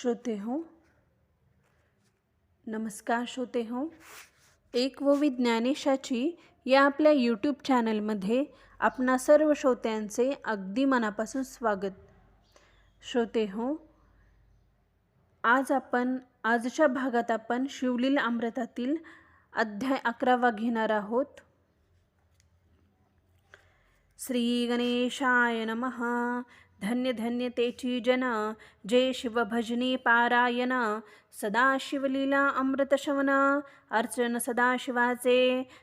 श्रोते हो नमस्कार श्रोते हो एक व विज्ञानेशाची या आपल्या यूट्यूब चॅनलमध्ये आपणा सर्व श्रोत्यांचे अगदी मनापासून स्वागत. श्रोते हो आज आपण आजच्या भागात आपण शिवलील अमृतातील अध्याय अकरावा घेणार आहोत. श्री गणेशाय नमः धन्य धन्य तेची जन जय शिवभजनी पारायण सदा शिवलीला अमृतशवन। अर्चन सदाशिवाचे।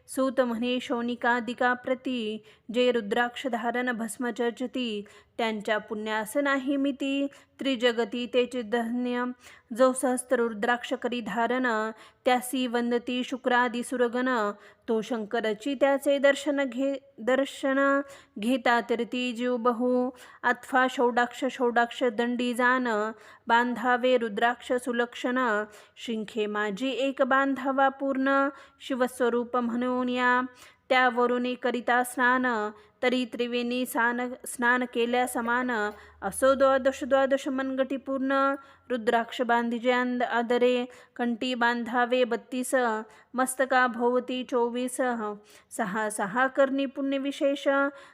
सूत म्हणे शौनिकादिका प्रती। जे रुद्राक्ष धारण भस्म चर्चती त्यांच्या पुण्यास नाही मिती। त्रिजगती ते धन्य जो सहस्त्र रुद्राक्ष करी धारण। त्यासी वंदती शुक्रादी सुरगण। तो शंकरची त्याचे दर्शन घे दर्शन घेता तिरती जीव बहु अथवा षोडाक्ष षोडाक्ष दंडी जान। बांधावे रुद्राक्ष सुलक्षण शिंखे माझी एक बांधावा पूर्ण. शिवस्वरूप म्हणून या. त्यावरून करिता स्नान तरी त्रिवेणी स्नान स्नान केल्या समान. असो द्वादश द्वादश मनगटी पूर्ण. रुद्राक्ष बांधिजे अंद आदरे कंटी बांधावे बत्तीस. मस्तका भोवती चोवीस. सहा सहा करणी पुण्यविशेष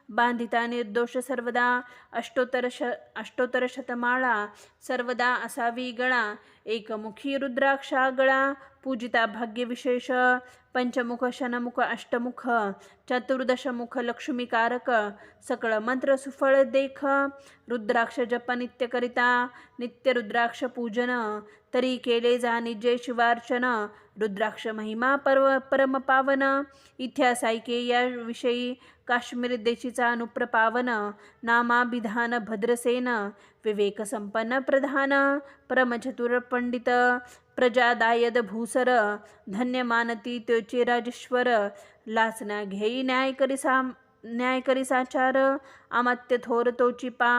बांधिता निर्दोष सर्वदा. अष्टोत्तर श अष्टोत्तर शतमाळा. सर्वदा असावी गळा. एकमुखी रुद्राक्षा गळा. पूजिता भाग्यविशेष पंचमुख शनमुख अष्टमुख चतुर्दशमुख लक्ष्मीकारक सकळ मंत्र सुफळ देख रुद्राक्ष जप नित्यकरिता नित्य रुद्राक्ष पूजन तरी केले जा निजे शिवार्चन रुद्राक्ष महिमा पर्व परम पावन इतिहासायके या विषयी काश्मीर देशीचा अनुप्रपावन नामाभिधान भद्रसेन विवेक संपन्न प्रधान परमचतुर पंडित प्रजादायद भूसर धन्यमानती त्योचे राजेश्वर लाचना घेई न्याय करिसा न्याय करिसाचार अमात्य थोर तोची पा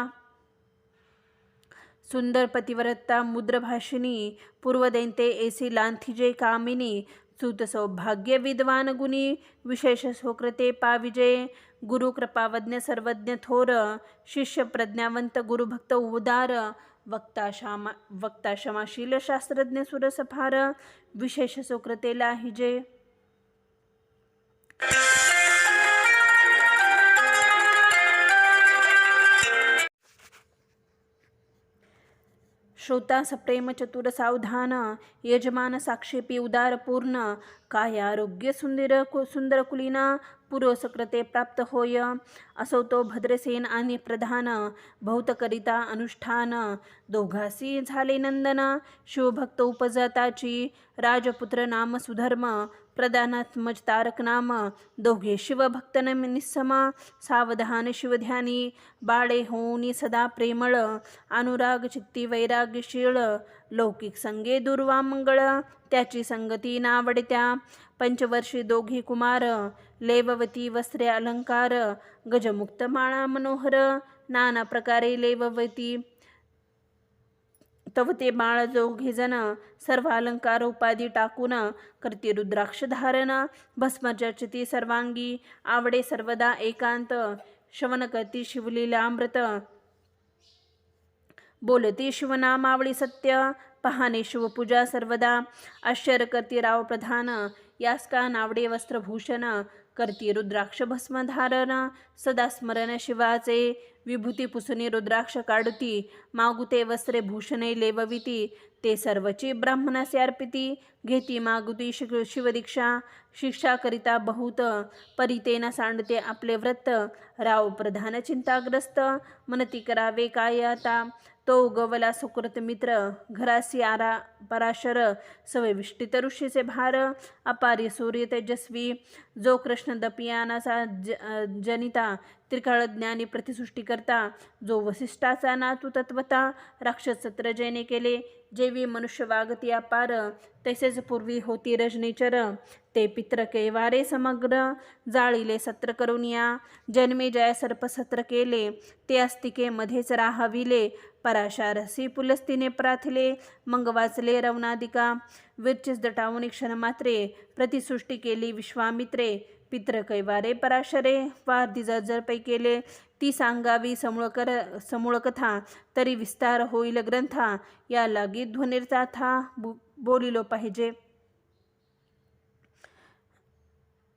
सुंदर पतिव्रता मुद्रभाषिणी पूर्वदैन्ते एसी लांथिजे कामिनी सुत सौभाग्य विद्वान गुणी विशेष सोकृते पाविजे। गुरु कृपावज्ञ सर्वज्ञ थोर शिष्य प्रज्ञावंत गुरुभक्त उदार वक्ताशामा शामा वक्ता सुरसफार विशेष सुकृतेला हिजे श्रोता सप्रेम चतुर सावधान यजमान साक्षेपी उदार पूर्ण काय आरोग्य सुंदर सुंदर कुलीना पूर्वसकृते प्राप्त होय. असो तो भद्रसेन आणि प्रधान भौतकरिता अनुष्ठान दोघासी झाले नंदन शिवभक्त उपजाताची राजपुत्र नाम सुधर्म प्रधानात्मज तारक नाम दोघे शिवभक्तन निस्सम सावधान शिवध्यानी। बाळे होनी सदा प्रेमळ। अनुराग चित्ती वैराग्यशीळ। लौकिक संगे दुर्वा मंगळ। त्याची संगती नावडत्या। पंचवर्षी दोघी कुमार। लेववती वस्त्रे अलंकार। गजमुक्त माळा मनोहर। नाना प्रकारे लेववती। तव ते बाळ जोघेजन सर्व अलंकार उपाधी टाकून करते रुद्राक्ष धारण. भस्मचर्चिती सर्वांगी आवडे सर्वदा एकांत. श्रवण करती शिवलीला अमृत. बोलती शिवनामावळी सत्य पहाने शिवपूजा सर्वदा. आश्चर्य करती राव प्रधान यास का नावडे वस्त्रभूषण. करती रुद्राक्ष भस्म धारण. सदा स्मरण शिवाचे विभूती पुसुनी रुद्राक्ष काढती मागुते वस्त्रे भूषणे लेवविती ते सर्वची ब्राह्मणासे अर्पिती घेती मागुती शिक शिवदीक्षा शिक्षा करिता बहुत परितेना सांडते आपले व्रत राव प्रधान चिंताग्रस्त मनती करावे काय आता तो गवला सुकृत मित्र घरासी आरा पराशर सवयविष्टित ऋषीचे भार अपारी सूर्य तेजस्वी जो कृष्ण दपियानाचा ज जनिता त्रिकाळ ज्ञानी प्रतिसृष्टी करता जो वसिष्ठाचा नातू तत्वता राक्षस सत्र जयने केले जेवी मनुष्य वागती अपार तसेच पूर्वी होती रजनीचर ते पित्र कैवारे समग्र जाळीले सत्र करून या जन्मे जय सर्पसत्र केले ते अस्तिके मध्येच राहाविले पराशारसी पुलस्तीने प्राथले मंग वाचले रवनादिका विरचिस दटावून क्षण मात्रे प्रतिसृष्टी केली विश्वामित्रे पित्र कैवारे पराशरे वारदी जर पै केले ती सांगावी समूळकर समूळकथा तरी विस्तार होईल ग्रंथा या लागी ध्वनिर्था था बोलिलो पाहिजे.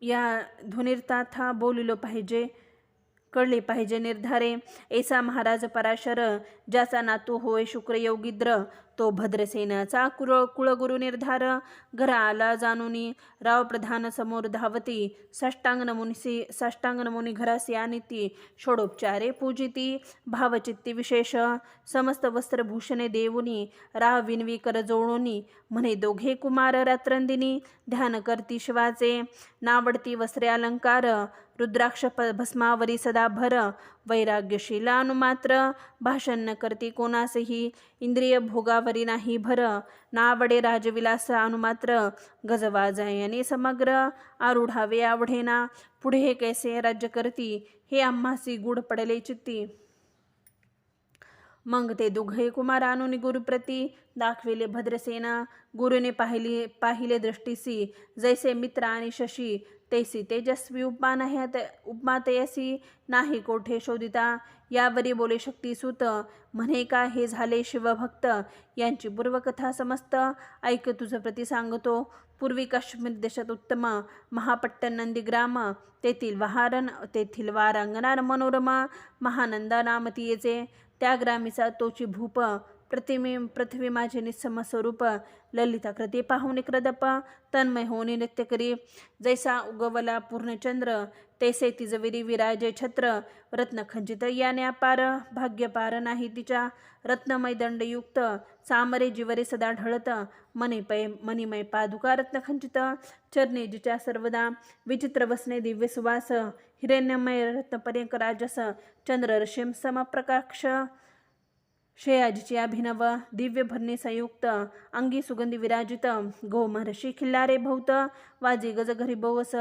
या ध्वनिर्ताथा बोलिलो पाहिजे कळले पाहिजे निर्धारे. ऐसा महाराज पराशर ज्याचा नातू होय शुक्रयोगिद्र तो भद्रसेनाचा कुळ कुळगुरु निर्धार. घरा आला जाणुनी राव प्रधान समोर धावती. साष्टांग नमुनीसी साष्टांग नमुनी घरासी आणिती षोडोपचारे पूजिती. भावचित्ती विशेष. समस्त वस्त्रभूषणे देऊनी. राव विनवी कर जोडोनी. म्हणे दोघे कुमार रात्रंदिनी. ध्यान करती शिवाचे. नावडती वस्त्रे अलंकार. रुद्राक्ष भस्मावरी सदा भर वैराग्यशीला अनुमात्र भाषण न करती कोणासही इंद्रिय भोगावरी नाही भर नावडे राजविलास अनुमात्र गजवाजयाने समग्र आरुढावे आवढेना पुढे कैसे राज्य करती हे आम्हासी गुढ पडले चित्ती. मग ते दोघे कुमार आणून गुरुप्रती दाखविले भद्रसेना. गुरुने पाहिली पाहिले दृष्टीसी जैसे मित्र आणि शशी तैसी तेजस्वी उपमा नाही उपमा तयसी नाही कोठे शोधिता? यावरी बोले शक्ती सुत म्हणे का हे झाले शिवभक्त? यांची पूर्वकथा समस्त. ऐक तुझं प्रती सांगतो. पूर्वी काश्मीर देशात उत्तम महापट्टण नंदीग्राम तेथील वहारण तेथील वारांगणार मनोरमा महानंदा नामतीयेचे त्या ग्रामीचा तोची भूप प्रतिमे पृथ्वी माझे निसम स्वरूप ललिता कृती पाहुणे क्रदप तन्मय होणे नृत्य करी. जैसा उगवला पूर्णचंद्र तैसे तिजविरी विराजे छत्र रत्नखंजित याने अपार भाग्यपार नाही तिच्या. रत्नमय दंडयुक्त सामरे जिवरे सदा ढळत मने मणिमय पादुका रत्नखंचित चरणे जिच्या सर्वदा. विचित्र वसने दिव्य सुवास हिरण्यमय रत्नपर्यंक राजस चंद्र रशिम श्रेयाजीची अभिनव दिव्य भरणी संयुक्त अंगी सुगंधी विराजित गोमहर्षी खिल्लारे भौत वाजी गज घरी बोवस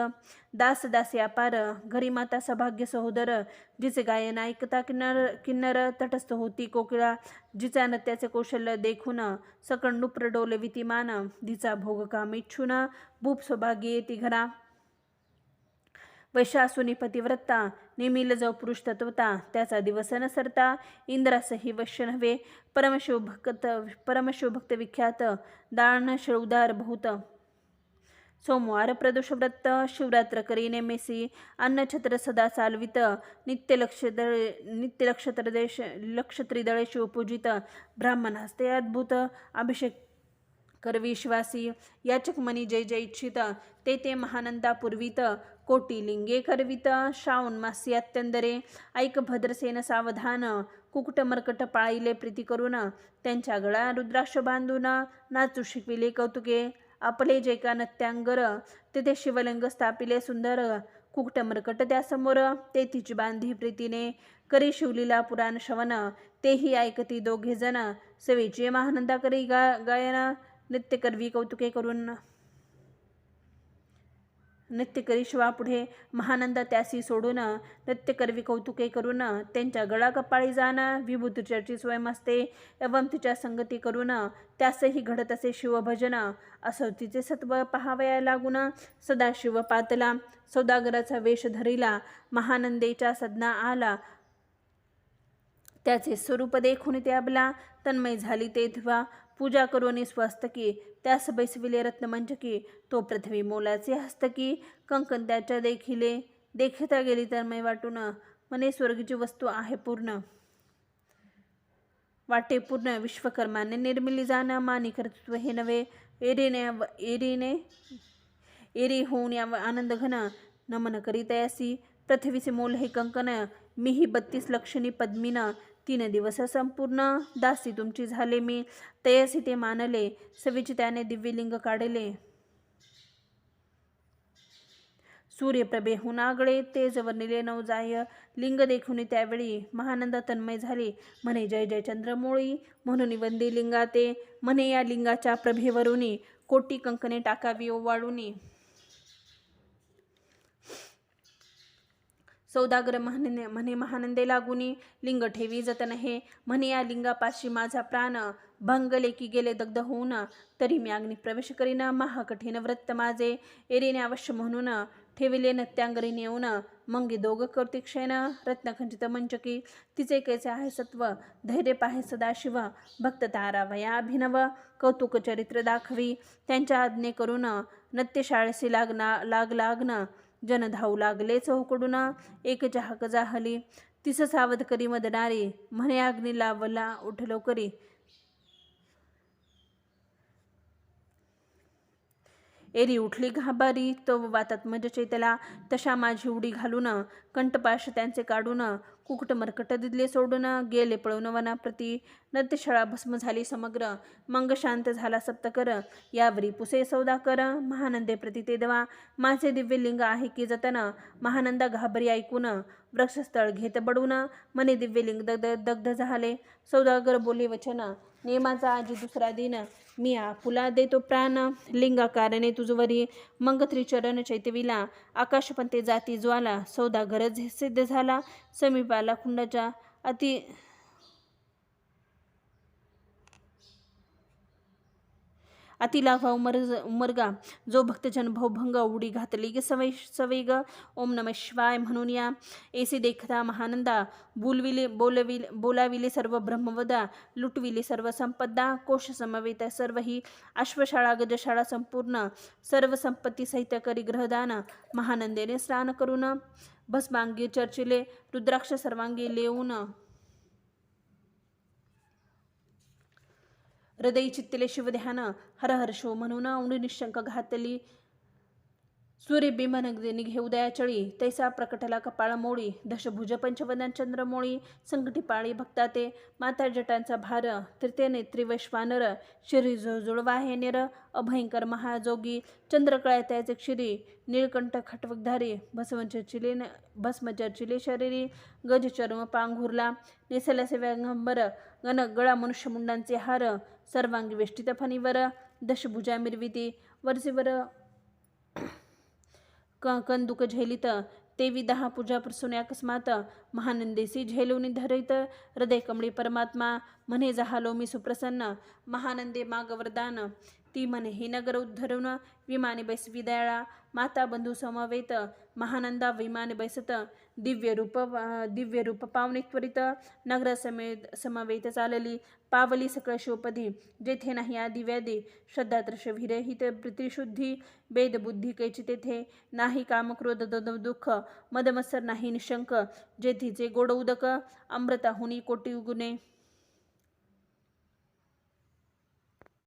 दास दासी अपार घरी माता सभाग्य सहोदर जिचे गायन ऐकता किन्नर किन्नर तटस्थ होती कोकिळा जिचा नत्याचे कौशल्य देखून सकळ नुप्र डोले वितिमान दिचा भोग काम इच्छून भूप सौभाग्य येती घरा वैशासुनी पतिव्रता निमिल जो पुरुष तत्वता त्याचा दिवस न सरता इंद्रासही वश्य नव्हे परमशिवभक्त परमशिवभक्त विख्यात दान शळुदार बहुत सोमवार प्रदोषव्रत शिवरात्र करी नेमेसी अन्नछत्र सदा चालवित नित्य लक्ष लक्षत्रिदळे शिवपूजित ब्राह्मणास्ते अद्भुत अभिषेक करविश्वासी याचक मनी जय जय इच्छित ते ते महानंदा पूर्वित कोटी लिंगे करवित श्रावण मासी अत्यंदरे ऐक भद्रसेन सावधान कुकुट मरकट पाळीले प्रीती करून त्यांच्या गळा रुद्राक्ष बांधून नाचू शिकविले कौतुके आपले जे का नत्यांगर तेथे शिवलिंग स्थापिले सुंदर कुकट मरकट त्यासमोर ते तिची बांधी प्रीतीने करी शिवलीला पुराण श्रवण तेही ऐकती दोघे जण सवेची महानंदा करी गा गायन नृत्य करवी कौतुके करून नृत्य करी शिवापुढे महानंद त्यासी सोडून नृत्य करवी कौतुके करून त्यांच्या गळा कपाळी जाणं विभूतचर्ची स्वयं असते एवं तिच्या संगती करून त्यासही घडत असे शिवभजन असं तिचे सत्व पहावया लागून सदा शिव पातला सौदागराचा वेश धरिला महानंदेच्या सदना आला. त्याचे स्वरूप देखून त्याबला तन्मय झाली तेथवा पूजा करून स्वस्तकी त्यास बैसविले रत्नमंचकी तो पृथ्वी मोलाचे हस्तकी कंकण त्याच्या देखिले देखता गेली तन्मय वाटून मने स्वर्गीची वस्तू आहे पूर्ण वाटे पूर्ण विश्वकर्माने निर्मिली जाणं मानी कर्तृत्व हे नव्हे एरीने एरीने एरी होऊन या आनंद घन नमन करीतयासी पृथ्वीचे मोल हे कंकण मीही बत्तीस लक्षणी पद्मीन तीन दिवस संपूर्ण दासी तुमची झाले मी. तयसी ते मानले सविची त्याने दिव्यलिंग काढले. सूर्यप्रभेहून आगळे तेज वर्णिले नवजाय लिंग देखून त्यावेळी महानंद तन्मय झाले. म्हणे जय जय चंद्रमोळी म्हणून वंदे लिंगाते. म्हणे या लिंगाच्या प्रभेवरुनी कोटी कंकणे टाकावी ओवाळूनी. सौदागर म्हणे म्हणे महानंदे लागुनी लिंग ठेवी जतन हे. म्हणे या लिंगापाशी माझा प्राण भंगले की गेले दग्ध होऊन तरी मी अग्नी प्रवेश करीन. महाकठीण व्रत माझे एरीने अवश्य म्हणून ठेविले. नत्यांगरी नेऊन मंगी दोघ कौतिक्षेन रत्नखंचित मंचकी तिचे कैसे आहे सत्व? धैर्य पाहे सदाशिव भक्त तारावया अभिनव. कौतुक चरित्र दाखवी. त्यांच्या आज्ञे करून नत्यशाळेसी लागना लाग लागणं जन धावू लागले चौकडून. एक चाहक जाहली तिस सावध करी मदनारी म्हणे अग्नी लावला उठलो करी. एरी उठली घाबारी तो वातात मज त्याला तशा माझी उडी घालून कंठपाश त्यांचे काढून कुकट मरकट दिदले सोडून गेले पळून वनाप्रती. नृत्यशाळा भस्म झाली समग्र. मंग शांत झाला सप्तकर. यावरी पुसे सौदा कर. महानंदे प्रती ते देवा. माझे दिव्य लिंग आहे की जतन. महानंदा घाबरी ऐकून वृक्षस्थळ घेत बडून मने दिव्य लिंग दग्ध दग्ध झाले. सौदागर बोले वचन नियमाचा आजी दुसरा दिन. मी आपुला देतो प्राण. लिंगाकारणे तुझवरी मंग त्रिचरण चैतविला. आकाशपंते जाती ज्वाला. सौदा गरज सिद्ध झाला. समीपाला कुंडाच्या अति अतिलाभा उमर उमरगा. जो भक्तजन भवभंग उडी घातली. ग सवय सवय ग ओम नम शिवाय म्हणून या. एसी देखता महानंदा. बोलविले बोलविले बोलाविले सर्व ब्रह्मवदा. लुटविले सर्व संपदा. कोश समवेत सर्व ही अश्वशाळा गजशाळा संपूर्ण. सर्व संपत्ती सहित करी ग्रहदान. महानंदेने स्नान करून. भस्मांगी चर्चिले. रुद्राक्ष सर्वांगी लेऊन. हृदय चित्तले शिवध्यान हरहर्षो म्हणून औंडी निशंक घातली सूर्य बिंबन निघे उदयाचळी तैसा प्रकटला कपाळ मोळी दशभुज पंचवदन चंद्रमोळी संकटी पाळी भक्ताते माता जटांचा भार तृतीय त्रिवैश्वानर वैश्वानर शिरी जुळवा हे निर अभयंकर महाजोगी चंद्रकळा त्याचे क्षिरी नीळकंठ खटवकधारी भस्म चर्चिले भस्म चिले शरीरी गजचर्म पांघुरला नेसल्याचे व्यंगंबर गण गळा मनुष्यमुंडांचे हार सर्वांगी वेष्टित फणीवर दशभुजा मिरविती वरचीवर क कंदुक झेलित तेवी दहा पूजा प्रसून अकस्मात महानंदेसी झेलून धरित हृदय कमळी परमात्मा म्हणे जहालो मी सुप्रसन्न महानंदे माग वरदान ती म्हणे हे नगर उद्धरून विमाने बैसवी दयाळा माता बंधू समवेत महानंदा विमाने बैसत दिव्य रूप दिव्य रूप पावणे त्वरित नगर समेत समवेत चालली पावली सकळ शोपधी जेथे नाही आदी व्याधी श्रद्धा विरहित प्रीतिशुद्धी वेद बुद्धी कैची तेथे नाही कामक्रोध दुःख मदमत्सर नाही निशंक जेथीचे गोड उदक अमृताहुनी कोटी गुणे